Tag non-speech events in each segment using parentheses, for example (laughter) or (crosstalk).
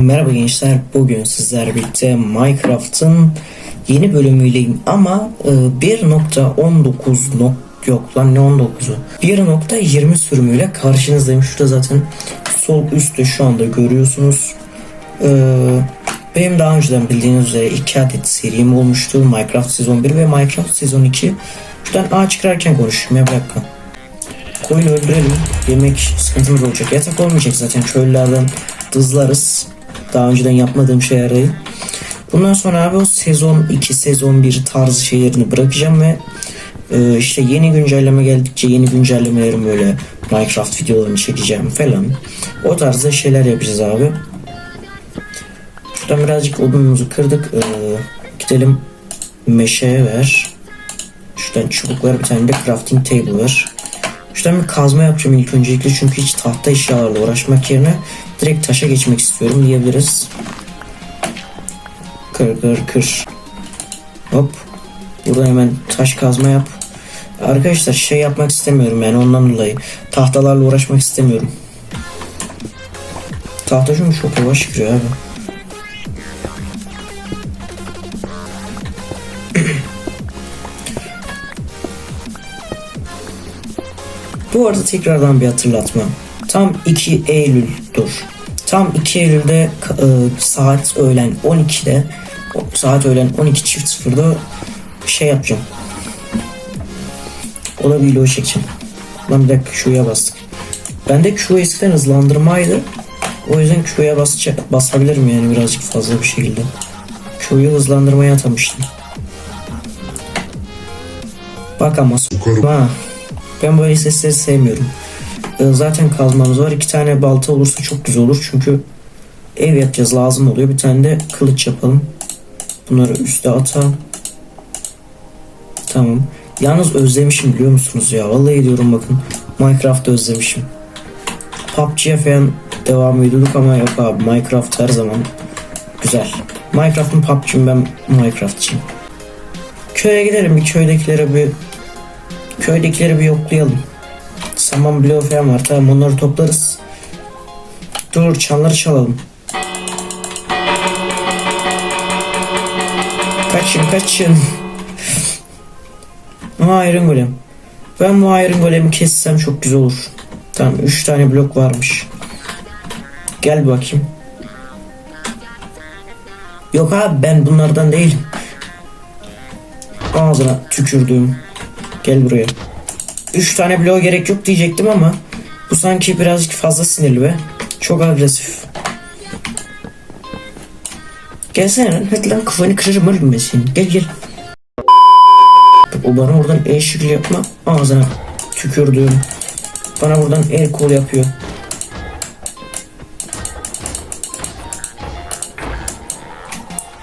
Merhaba gençler, bugün sizlerle birlikte Minecraft'ın yeni bölümüyleyim ama e, 1.19 nok yok lan ne 19'u 1.20 sürümüyle karşınızdayım. Şurada zaten sol üstte şu anda görüyorsunuz. E, benim daha önceden bildiğiniz üzere iki adet serim olmuştu. Minecraft sezon 1 ve Minecraft sezon 2. Şuradan ağaç kırarken konuşayım ya bir dakika. Koyun öldürelim. Yemek sıkıntımız olacak. Yatak olmayacak zaten. Köylülerden dızlarız. Daha önceden yapmadığım şeyler değil. Bundan sonra abi o sezon 2, sezon 1 tarzı şeylerini bırakacağım ve e, işte yeni güncelleme geldikçe yeni güncellemelerim böyle Minecraft videolarını çekeceğim falan. O tarzda şeyler yapacağız abi. Şuradan birazcık odunumuzu kırdık. E, gidelim meşeye ver. Şuradan çubuklar bir tane de crafting table ver. Şuradan bir kazma yapacağım ilk öncelikle çünkü hiç tahta eşyalarla uğraşmak yerine direkt taşa geçmek istiyorum diyebiliriz. Kır kır kır. Hop. Burada hemen taş kazma yap. Arkadaşlar şey yapmak istemiyorum yani ondan dolayı. Tahtalarla uğraşmak istemiyorum. Tahta çünkü çok yavaş kırıyor abi. Bu arada tekrardan bir hatırlatma. Tam 2 Eylül dur. Tam 2 Eylül'de e, saat öğlen 12'de o- saat öğlen 12 çift sıfırda şey yapacağım. O da video çekeceğim. Lan bir dakika Q'ya bastık. Bende Q eskiden hızlandırmaydı. O yüzden Q'ya basacak, basabilirim yani birazcık fazla bir şekilde. Q'yu hızlandırmaya atamıştım. Bak ama ha. Ben böyle sesleri sevmiyorum. Ee, Zaten kazmamız var. İki tane balta olursa çok güzel olur. Çünkü ev yapacağız lazım oluyor. Bir tane de kılıç yapalım. Bunları üste atalım. Tamam. Yalnız özlemişim biliyor musunuz ya? Vallahi diyorum bakın. Minecraft'ı özlemişim. PUBG'ye falan devam ediyorduk ama yok abi. Minecraft her zaman güzel. Minecraft'ın PUBG'm ben Minecraft'çıyım. Köye gidelim bir köydekilere bir köydekileri bir yoklayalım. Saman bloğu falan var. Tamam onları toplarız. Dur çanları çalalım. Kaçın kaçın. (laughs) Iron Golem. Ben bu Iron Golem'i kessem çok güzel olur. Tamam 3 tane blok varmış. Gel bakayım. Yok abi ben bunlardan değilim. Ağzına tükürdüğüm. Gel buraya. 3 tane bloğa gerek yok diyecektim ama bu sanki birazcık fazla sinirli be. Çok agresif. Gelsene lan hadi lan kafanı kırarım oğlum ben. Gel gel. O bana oradan el şekli yapma. Ağzına tükürdüğüm. Bana buradan el kol yapıyor.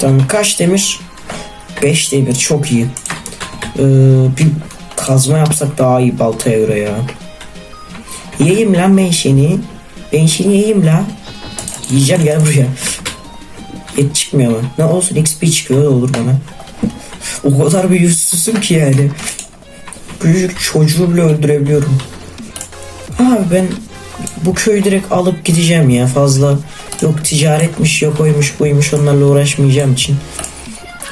Tamam kaç demir? 5 demir çok iyi. Ee, bir kazma yapsak daha iyi baltaya göre ya. Yiyeyim lan. Ben seni yiyeyim lan. Yiyeceğim gel buraya. Et çıkmıyor ama. Ne olsun XP çıkıyor olur bana. O kadar bir yüzsüzüm ki yani. Küçücük çocuğu bile öldürebiliyorum. Abi ben bu köyü direkt alıp gideceğim ya fazla. Yok ticaretmiş yok oymuş buymuş onlarla uğraşmayacağım için.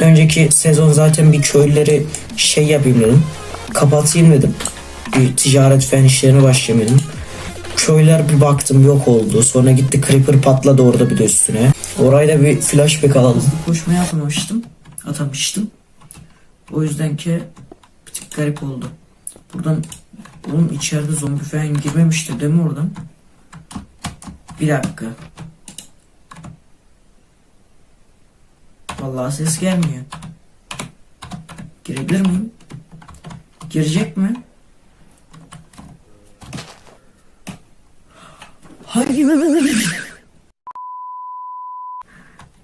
Önceki sezon zaten bir köylüleri şey yapayım dedim. Kapatayım dedim. Bir ticaret fen işlerine başlayayım dedim. Köyler bir baktım yok oldu. Sonra gitti creeper patladı orada bir de üstüne. Orayda bir flashback alalım. Koşmaya atamamıştım. Atamıştım. O yüzden ki bir tık garip oldu. Buradan oğlum içeride zombi falan girmemiştir değil mi oradan? Bir dakika. Vallahi ses gelmiyor. Girebilir miyim? Girecek mi? Hayır.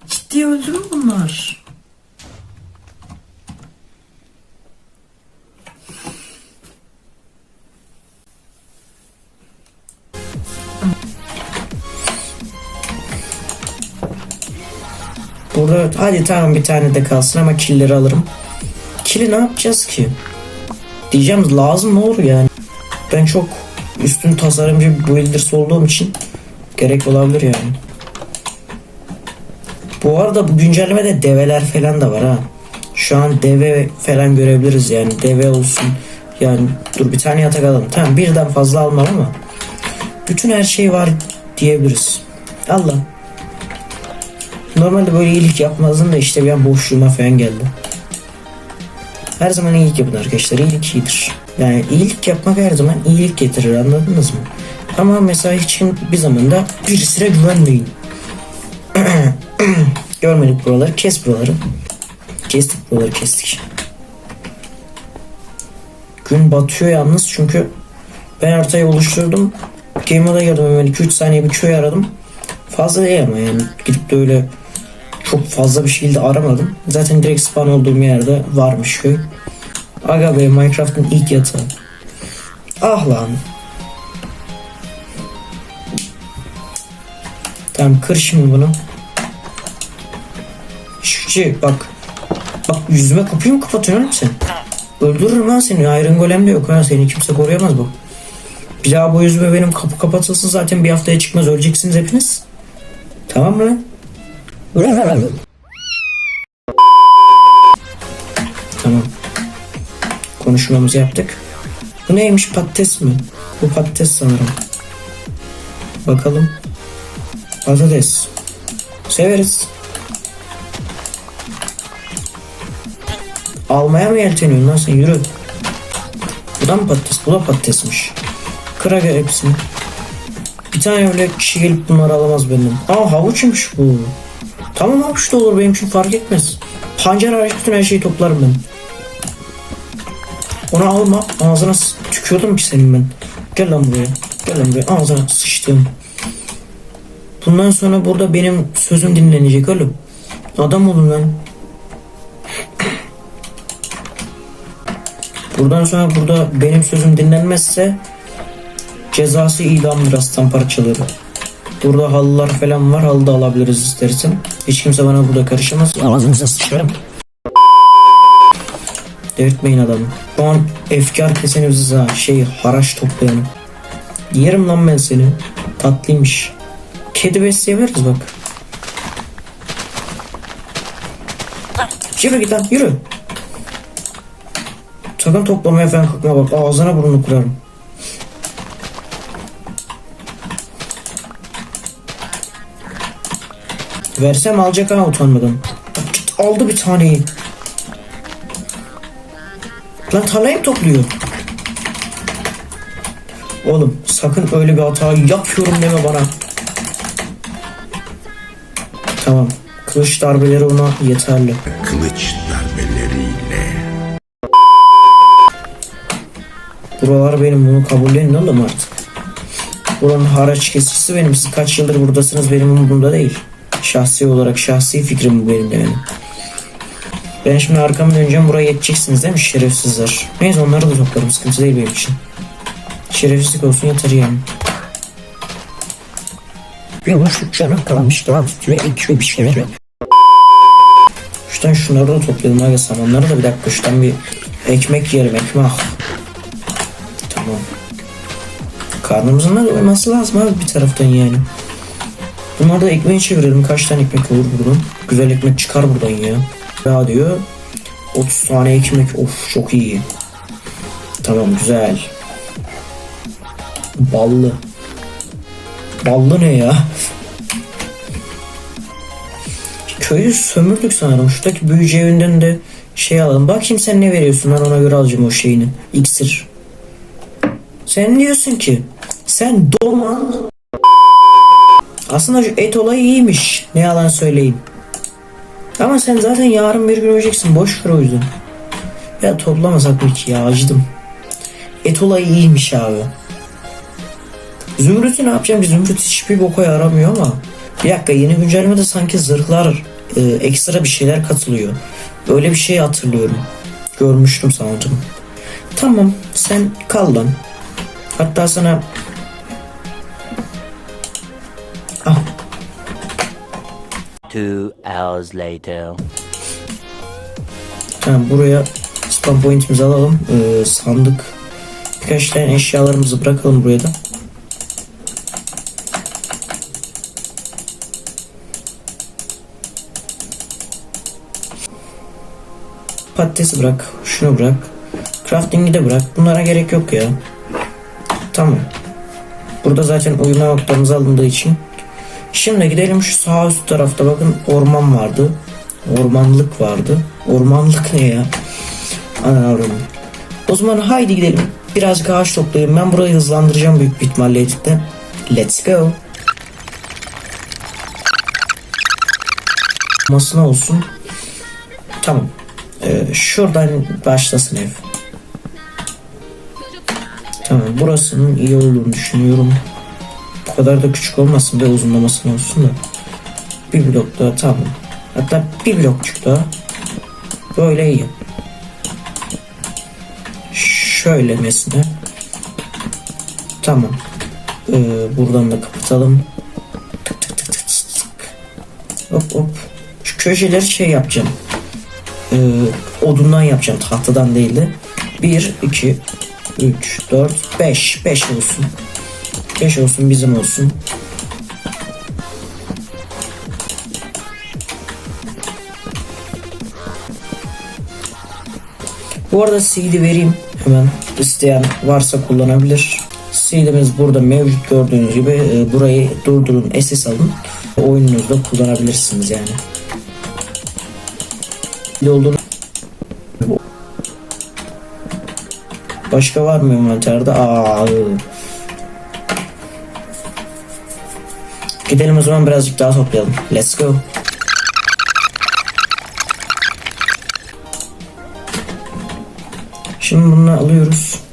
Ciddi öldü mü bunlar? Burada hadi tamam bir tane de kalsın ama killleri alırım. Kill'i ne yapacağız ki? Diyeceğim lazım olur yani. Ben çok üstün tasarımcı bir builder olduğum için gerek olabilir yani. Bu arada bu güncellemede develer falan da var ha. Şu an deve falan görebiliriz yani deve olsun. Yani dur bir tane yatak alalım. Tamam birden fazla almam ama bütün her şey var diyebiliriz. Allah. Normalde böyle iyilik yapmazdım da işte bir an boşluğuma falan geldi. Her zaman iyilik yapın arkadaşlar. İyilik iyidir. Yani iyilik yapmak her zaman iyilik getirir anladınız mı? Ama mesela hiç bir zamanda birisine güvenmeyin. (clears throat) Görmedik buraları. Kes buraları. Kestik buraları kestik. Gün batıyor yalnız çünkü ben haritayı oluşturdum. Game mode'a girdim hemen 2-3 saniye bir köy aradım. Fazla değil ama yani gidip de öyle çok fazla bir şekilde aramadım. Zaten direkt spawn olduğum yerde varmış köy. Aga be Minecraft'ın ilk yatağı. Ah lan. Tamam kır şimdi bunu. Şişi bak. Bak yüzüme kapıyı mı kapatıyorsun sen? Öldürürüm ha seni. Iron Golem de yok ha. Seni kimse koruyamaz bu. Bir daha bu yüzüme benim kapı kapatılsın zaten bir haftaya çıkmaz. Öleceksiniz hepiniz. Tamam mı? Tamam. Konuşmamızı yaptık. Bu neymiş patates mi? Bu patates sanırım. Bakalım. Patates. Severiz. Almaya mı yelteniyorsun lan sen yürü. Bu da mı patates? Bu da patatesmiş. Kıra gel hepsini. Bir tane öyle kişi gelip bunları alamaz benden. Aa havuçmuş bu. Tamam havuç da olur benim için fark etmez. Pancar hariç bütün her şeyi toplarım ben. Onu alma. Ağzına tükürdüm ki senin ben. Gel lan buraya. Gel lan buraya. Ağzına sıçtım. Bundan sonra burada benim sözüm dinlenecek oğlum. Adam olun lan. Buradan sonra burada benim sözüm dinlenmezse cezası idamdır aslan parçaları. Burada halılar falan var. Halı da alabiliriz istersen. Hiç kimse bana burada karışamaz. Ağzınıza sıçarım. Delirtmeyin adamı. Şu an efkar keseni biziz ha. Şey haraç toplayanı. Yerim lan ben seni. Tatlıymış. Kedi besleyebiliriz bak. Yürü git lan yürü. Sakın toplamaya falan kalkma bak. Ağzına burnunu kırarım. Versem alacak ha utanmadan. Git aldı bir taneyi. Lan tarlayı mı topluyor? Oğlum sakın öyle bir hata yapıyorum deme bana. Tamam. Kılıç darbeleri ona yeterli. kılıç darbeleriyle. Buralar benim bunu kabullenin oğlum artık. Buranın haraç kesicisi benim. Siz kaç yıldır buradasınız benim umurumda değil. Şahsi olarak şahsi fikrim bu benim benim. Ben şimdi arkamı döneceğim buraya yeteceksiniz değil mi şerefsizler? Neyse onları da toplarım sıkıntı değil benim için. Şerefsizlik olsun yeter yani. Yavaş canım kalmış daha ve iki bir şey. Şuradan şunları da toplayalım aga samanları da bir dakika şuradan bir ekmek yiyelim ekmek. Tamam. Karnımızın da doyması lazım abi bir taraftan yani. Bunları da ekmeğe çevirelim. Kaç tane ekmek olur buradan? Güzel ekmek çıkar buradan ya. Ya diyor. 30 tane ekmek. Of çok iyi. Tamam güzel. Ballı. Ballı ne ya? Köyü sömürdük sanırım. Şuradaki büyücü evinden de şey alalım. Bakayım sen ne veriyorsun ben ona göre alacağım o şeyini. İksir. Sen diyorsun ki sen doman aslında şu et olayı iyiymiş. Ne yalan söyleyeyim. Ama sen zaten yarın bir gün öleceksin. Boş ver o yüzden. Ya toplamasak mı ki ya acıdım. Et olayı iyiymiş abi. Zümrüt'ü ne yapacağım ki? Zümrüt hiçbir boka yaramıyor ama. Bir dakika yeni güncellemede sanki zırhlar e, ekstra bir şeyler katılıyor. Böyle bir şey hatırlıyorum. Görmüştüm sanırım. Tamam sen kal lan. Hatta sana Two hours later. Tamam buraya spam point'imizi alalım. Ee, sandık. Birkaç tane eşyalarımızı bırakalım buraya da. Patatesi bırak. Şunu bırak. Crafting'i de bırak. Bunlara gerek yok ya. Tamam. Burada zaten uyuma noktamız alındığı için Şimdi gidelim şu sağ üst tarafta bakın orman vardı. Ormanlık vardı. Ormanlık ne ya? Anladım. O zaman haydi gidelim. Birazcık ağaç toplayayım. Ben burayı hızlandıracağım büyük bir ihtimalle editte. Let's go. Masına olsun. Tamam. Ee, şuradan başlasın ev. Tamam. Burasının iyi olduğunu düşünüyorum. Bu kadar da küçük olmasın ve uzunlamasına olsun da. Bir blok daha tamam. Hatta bir blokçuk daha. Böyle iyi. Şöyle mesela. Tamam. Ee, buradan da kapatalım. Tık tık tık tık tık. Hop hop. Şu köşeleri şey yapacağım. Ee, odundan yapacağım. Tahtadan değil de. 1, 2, 3, 4, 5. 5 olsun. 5 olsun bizim olsun. Bu arada CD vereyim hemen isteyen varsa kullanabilir. CD'miz burada mevcut gördüğünüz gibi e, burayı durdurun SS alın oyununuzda kullanabilirsiniz yani. Olduğunu Başka var mı envanterde? Aa. Gidelim o zaman birazcık daha toplayalım. Let's go. Şimdi bunu alıyoruz.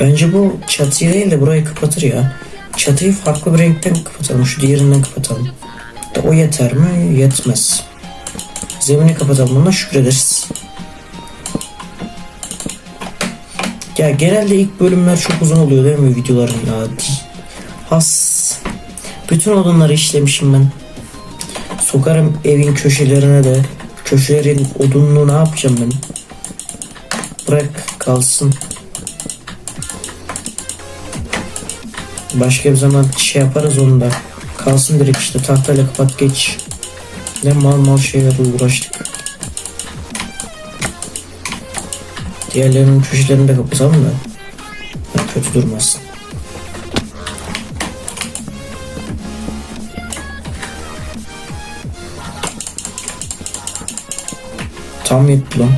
Bence bu çatıyı değil de burayı kapatır ya. Çatıyı farklı bir renkten kapatalım. Şu diğerinden kapatalım. O yeter mi? Yetmez. Zemini kapatalım. Buna şükrederiz. Ya genelde ilk bölümler çok uzun oluyor değil mi videoların ya? Has. Bütün odunları işlemişim ben. Sokarım evin köşelerine de. Köşelerin odunluğu ne yapacağım ben? Bırak kalsın. Başka bir zaman şey yaparız onu da. Kalsın direkt işte tahtayla kapat geç. Ne mal mal şeylerle uğraştık. Diğerlerinin köşelerini de kapatalım da. Ha, kötü durmasın. Tam yetti lan.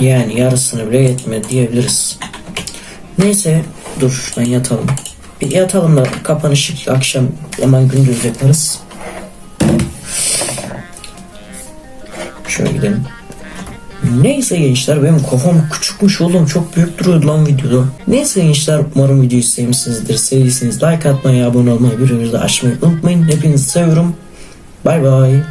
Yani yarısını bile yetmedi diyebiliriz. Neyse dur şuradan yatalım. Bir yatalım da kapanışı akşam hemen gündüz yaparız. Şöyle gidelim. Neyse gençler benim kafam küçükmüş oğlum çok büyük duruyordu lan videoda. Neyse gençler umarım videoyu sevmişsinizdir. Sevdiyseniz like atmayı, abone olmayı, birbirinizi açmayı unutmayın. Hepinizi seviyorum. Bay bay.